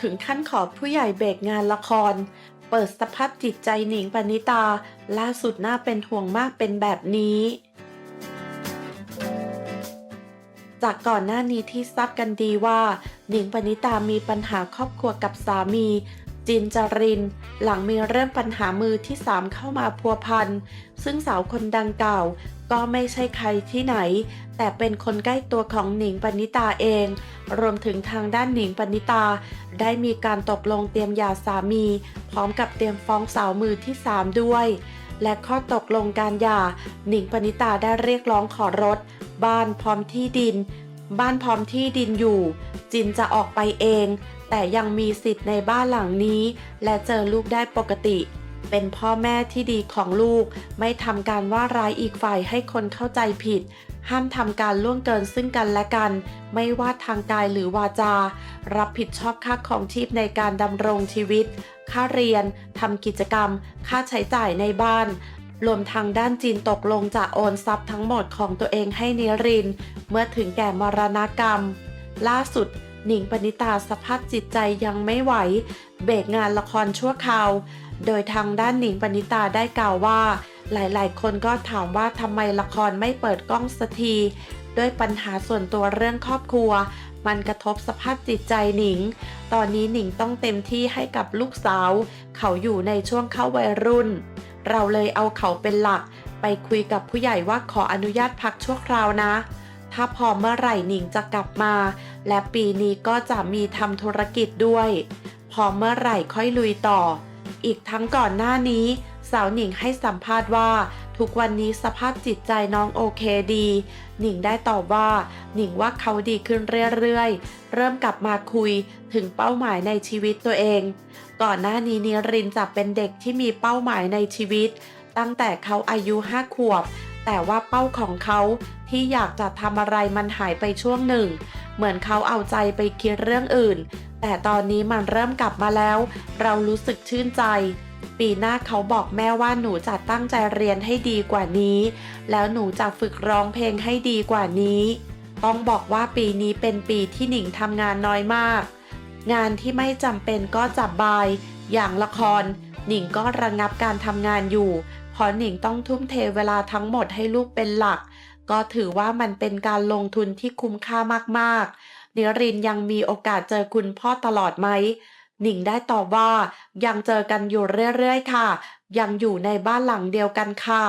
ถึงขั้นขอผู้ใหญ่เบรกงานละคร เปิดสภาพจิตใจหนิงปณิตา ล่าสุดน่าเป็นห่วงมากเป็นแบบนี้ จากก่อนหน้านี้ที่ทราบกันดีว่า หนิงปณิตามีปัญหาครอบครัวกับสามี จินจริน หลังมีเรื่องปัญหามือที่สามเข้ามาพัวพัน ซึ่งสาวคนดังกล่าว ก็ไม่ใช่ใครที่ไหน แต่เป็นคนใกล้ตัวของหนิงปณิตาเอง รวมถึงทางด้านหนิงปณิตา ได้มีการตกลงเตรียมหย่าสามี พร้อมกับเตรียมฟ้องสาวมือที่3ด้วย และข้อตกลงการหย่า หนิงปณิตาได้เรียกร้องขอรถ บ้านพร้อมที่ดิน บ้านพร้อมที่ดินอยู่ จินจะออกไปเอง แต่ยังมีสิทธิ์ในบ้านหลังนี้ และเจอลูกได้ปกติ เป็นพ่อแม่ที่ดีของลูก ไม่ทำการว่าร้ายอีกฝ่ายให้คนเข้าใจผิด ห้ามทำการล่วงเกินซึ่งกันและกัน ไม่ว่าทางกายหรือวาจา รับผิดชอบค่าของชีพในการดำรงชีวิต ค่าเรียนทำกิจกรรม ค่าใช้จ่ายในบ้านรวมทางด้านจีนตกลงจะโอนทรัพย์ทั้งหมดของตัวเองให้นิริน เมื่อถึงแก่มรณกรรม ล่าสุด หนิงปณิตาสภาพจิตใจยังไม่ไหว เบรกงานละครชั่วคราว โดยทางด้านหนิงปณิตาได้กล่าวว่า หลายๆ คนก็ถามว่าทำไมละครไม่เปิดกล้องสักที ด้วยปัญหาส่วนตัวเรื่องครอบครัว มันกระทบสภาพจิตใจหนิง ตอนนี้หนิงต้องเต็มที่ให้กับลูกสาว เขาอยู่ในช่วงเข้าวัยรุ่น เราเลยเอาเขาเป็นหลัก ไปคุยกับผู้ใหญ่ว่าขออนุญาตพักชั่วคราวนะ ถ้าพอเมื่อไหร่หนิงจะกลับมา และปีนี้ก็จะมีทำธุรกิจด้วยพอเมื่อไหร่ค่อยลุยต่อ อีกทั้งก่อนหน้านี้ สาวหนิงให้สัมภาษณ์ว่า ทุกวันนี้สภาพจิตใจน้องโอเคดี หนิงได้ตอบว่า หนิงว่าเขาดีขึ้นเรื่อยๆ เริ่มกลับมาคุยถึงเป้าหมายในชีวิตตัวเอง ก่อนหน้านี้นิรินจะเป็นเด็กที่มีเป้าหมายในชีวิต ตั้งแต่เขาอายุห้าขวบ แต่ว่าเป้าของเขาที่อยากจะทำอะไรมันหายไปช่วงหนึ่ง เหมือนเขาเอาใจไปคิดเรื่องอื่น แต่ตอนนี้มันเริ่มกลับมาแล้ว เรารู้สึกชื่นใจ ปีหน้าเขาบอกแม่ว่าหนูจะตั้งใจเรียนให้ดีกว่านี้ แล้วหนูจะฝึกร้องเพลงให้ดีกว่านี้ ต้องบอกว่าปีนี้เป็นปีที่หนิงทำงานน้อยมาก งานที่ไม่จำเป็นก็จับบาย อย่างละครหนิงก็ระงับการทำงานอยู่ พอหนิงต้องทุ่มเทเวลาทั้งหมดให้ลูกเป็นหลัก ก็ถือว่ามันเป็นการลงทุนที่คุ้มค่ามากๆ นิรินยังมีโอกาสเจอคุณพ่อตลอดไหม หนิงได้ตอบว่ายังเจอกันอยู่เรื่อยๆค่ะ ยังอยู่ในบ้านหลังเดียวกันค่ะ